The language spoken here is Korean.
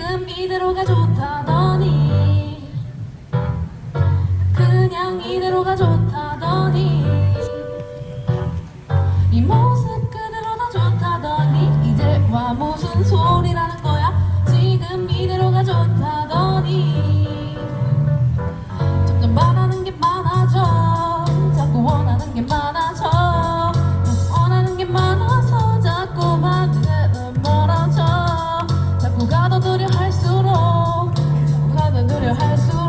이대로가 좋다더니. 그냥 이대로가 좋다더니. 이 모습 그대로가 좋다더니. 이제 와 무슨 소리라는 거야? 지금 이대로가 좋다더니 your hustle.